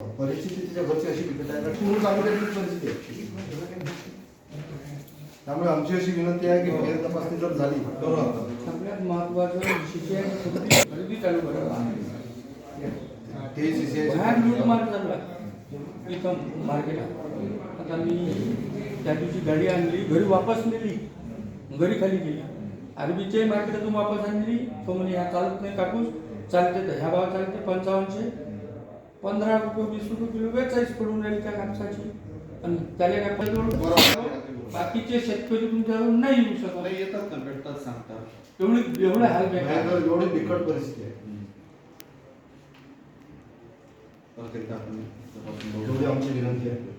परिस्थिती तिच्या घरची अशी बिकट आहे पूर्ण तालुक्याची परिस्थिती आहे त्यामुळे आमची अशी विनंती आहे की फेर तपासणी जर झाली सगळ्यात महत्वाचं खरेदी चालू करायला ते सी बाहेर लूटमार चालू आहे इथं मार्केटात आता मी त्या दिवशी गाडी आणली घरी वापस नेली. घरी खाली गेली अरबीचे मार्केटातून वापस आणली. तो म्हणे ह्या चालत नाही कापूस. चालते तर ह्या भाव चालते पंचावन्नशे पंधरा रुपये वीस रुपये किलो वेचाळीस पडून राहील त्या कापसाची आणि त्याला काय पैसे बाकीचे शेतकरी तुमच्यावर नाही येऊ शकत. मला येतात ना भेटतात सांगतात. एवढी एवढे हाल बेकार. एवढी बिकट परिस्थिती आहे. परत एकदा आपण तपासून बघू. एवढी आमची विनंती आहे.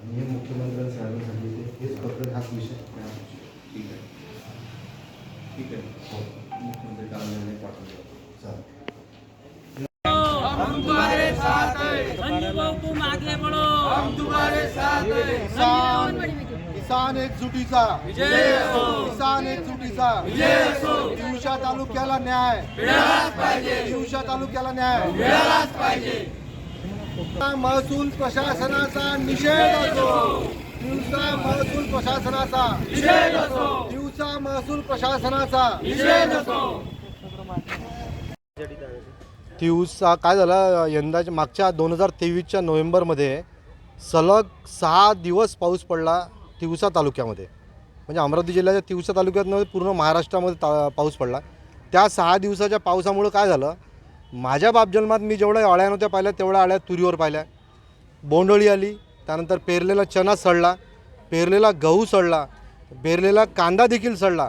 आणि हे मुख्यमंत्र्यांनी साहेबांनी सांगितले हेच पत्र हाच विषय. ठीक आहे. ठीक आहे. मुख्यमंत्री कार्यालयाने पाठवलं. चालेल किसान किसान एकजुटीचा किसान एकजुटीचा दिवशा तालुक्याला न्याय। दिवशा तालुक्याला न्याय। महसूल प्रशासनाचा निषेध असो। दिवसा महसूल प्रशासनाचा। दिवसा महसूल प्रशासनाचा। तिवसा काय झालं? यंदाच्या मागच्या दोन हजार तेवीसच्या नोव्हेंबरमध्ये सलग सहा दिवस पाऊस पडला तिवसा तालुक्यामध्ये. म्हणजे अमरावती जिल्ह्याच्या तिवसा तालुक्यात पूर्ण महाराष्ट्रामध्ये ता पाऊस पडला. त्या सहा दिवसाच्या पावसामुळं काय झालं? माझ्या बापजन्मात मी जेवढ्या अळ्या नव्हत्या पाहिल्या तेवढ्या अळ्या तुरीवर पाहिल्या. बोंडअळी आली त्यानंतर पेरलेला चणा सडला पेरलेला गहू सडला पेरलेला कांदा देखील सडला.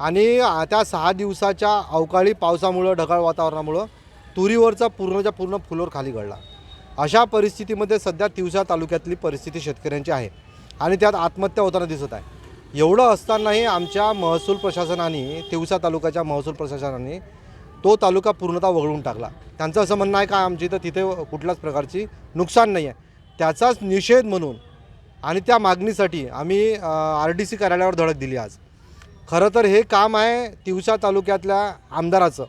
आणि त्या सहा दिवसाच्या अवकाळी पावसामुळं ढगाळ वातावरणामुळं तुरीवरचा पूर्णच्या पूर्ण फुलोर खाली गळला. अशा परिस्थितीमध्ये सध्या तिवसा तालुक्यातली परिस्थिती शेतकऱ्यांची आहे. आणि त्यात आत्महत्या होताना दिसत आहे. एवढं असतानाही आमच्या महसूल प्रशासनाने तिवसा तालुक्याच्या महसूल प्रशासनाने तो तालुका पूर्णतः वगळून टाकला. त्यांचं असं म्हणणं आहे का आमच्या इथं तिथे कुठल्याच प्रकारची नुकसान नाही आहे. त्याचाच निषेध म्हणून आणि त्या मागणीसाठी आम्ही आर डी सी कार्यालयावर धडक दिली आज. खरं तर हे काम आहे तिवसा तालुक्यातल्या आमदाराचं.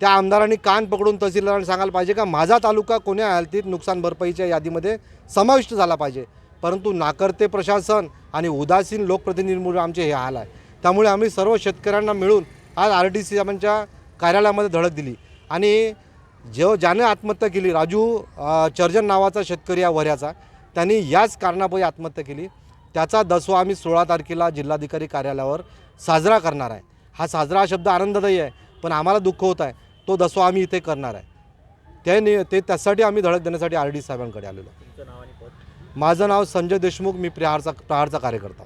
त्या आमदारांनी कान पकडून तहसीलदारांनी सांगायला पाहिजे का माझा तालुका कोण्या हालतीत नुकसान भरपाईच्या यादीमध्ये समाविष्ट झाला पाहिजे. परंतु नाकर्ते प्रशासन आणि उदासीन लोकप्रतिनिधींमुळे आमचे हे हाल आहे. त्यामुळे आम्ही सर्व शेतकऱ्यांना मिळून आज आर डी सी साहेबांच्या कार्यालयामध्ये धडक दिली. आणि जेव्हा ज्याने आत्महत्या केली राजू चर्जन नावाचा शेतकरी या वऱ्याचा त्यांनी याच कारणापोई आत्महत्या केली. त्याचा दसवा आम्ही सोळा तारखेला जिल्हाधिकारी कार्यालयावर साजरा करणार आहे. हा साजरा हा शब्द आनंददायी आहे पण आम्हाला दुःख होत आहे. तो दसवा आम्ही इथे करणार आहे. ते नि ते त्यासाठी आम्ही धडक देण्यासाठी आर डी साहेबांकडे आलेलो. माझं नाव संजय देशमुख मी प्रहारचा प्रहारचा कार्यकर्ता.